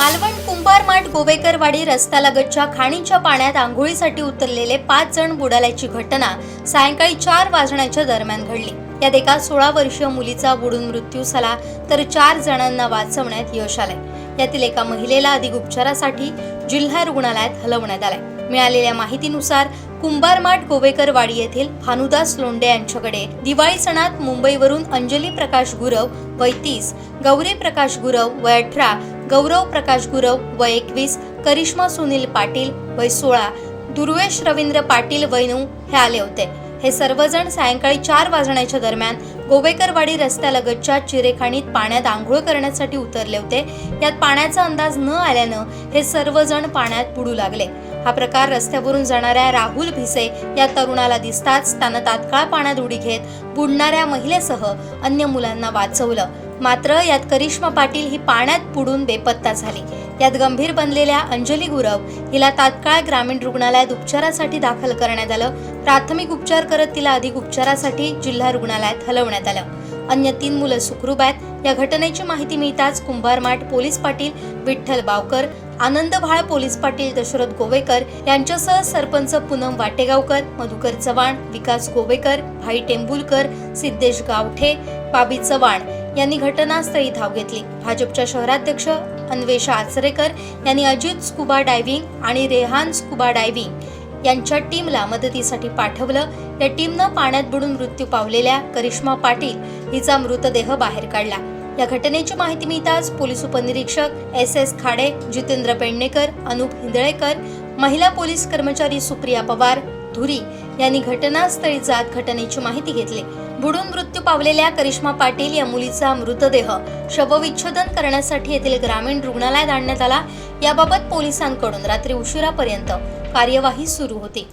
मालवण कुंभारमाठ गोवेकरवाडी रस्त्यालगतच्या खाणीच्या पाण्यात आंघोळीसाठी उतरलेले पाच जण बुडाल्याची घटना सायंकाळी चार वाजण्याच्या दरम्यान घडली. यात एका सोळा वर्षीय मुलीचा बुडून मृत्यू झाला तर चार जणांना वाचवण्यात यश आलंय. यातील एका महिलेला अधिक उपचारासाठी जिल्हा रुग्णालयात हलवण्यात आलंय. मिळालेल्या माहितीनुसार कुंभारमाठ गोवेकरवाडी येथील भानुदास लोंडे यांच्याकडे दिवाळी सणात मुंबईवरून अंजली प्रकाश गुरव वय तीस गौरी प्रकाश गुरव वय अठरा गौरव प्रकाश गुरव वय एकवीस करिश्मा सुनील पाटील वय सोळा दुर्वेश रवींद्र पाटील वैनू हे आले होते. हे सर्वजण सायंकाळी चार वाजण्याच्या दरम्यान गोवेकरवाडी रस्त्यालगतच्या चिरेखाणीत पाण्यात आंघोळ करण्यासाठी उतरले होते. यात पाण्याचा अंदाज न आल्यानं हे सर्वजण पाण्यात बुडू लागले. हा प्रकार रस्त्यावरून जाणाऱ्या राहुल भिसे या तरुणाला दिसताच त्यानं तात्काळ पाण्यात उडी घेत बुडणाऱ्या महिलेसह अन्य मुलांना वाचवलं. मात्र यात करिश्मा पाटील ही पाण्यात बुडून बेपत्ता झाली. यात गंभीर बनलेल्या अंजली गुरव हिला तात्काळ ग्रामीण रुग्णालयात उपचारासाठी दाखल करण्यात आलं. प्राथमिक उपचार करत तिला अधिक उपचारासाठी जिल्हा रुग्णालयात हलवण्यात आलं. अन्य तीन मुलं सुखरूप आहेत. या घटनेची माहिती मिळताच कुंभारमाठ पोलीस पाटील विठ्ठल बावकर आनंद भाळ पोलीस पाटील दशरथ गोवेकर यांच्यासह सरपंच पूनम वाटेगावकर मधुकर चव्हाण विकास गोवेकर भाई टेंबुलकर सिद्धेश गावठे बाबी चव्हाण यांनी घटनास्थळी धाव घेतली. भाजपच्या शहराध्यक्ष अन्वेषा आचरेकर यांनी अजित स्कुबा डायव्हिंग आणि रेहान स्कुबा डायव्हिंग यांच्या टीमला मदतीसाठी पाठवलं. या टीमनं पाण्यात बुडून मृत्यू पावलेल्या करिश्मा पाटील हिचा मृतदेह बाहेर काढला. या घटनेची माहिती मिळताच पोलीस उपनिरीक्षक एस एस खाडे जितेंद्र पेडणेकर अनुप हिंदळेकर महिला पोलीस कर्मचारी सुप्रिया पवार धुरी यांनी घटनास्थळी जात घटनेची माहिती घेतली. बुडून मृत्यू पावलेल्या करिश्मा पाटील या मुलीचा मृतदेह शवविच्छेदन करण्यासाठी येथील ग्रामीण रुग्णालयात आणण्यात आला. याबाबत पोलिसांकडून रात्री उशिरापर्यंत कार्यवाही सुरू होती.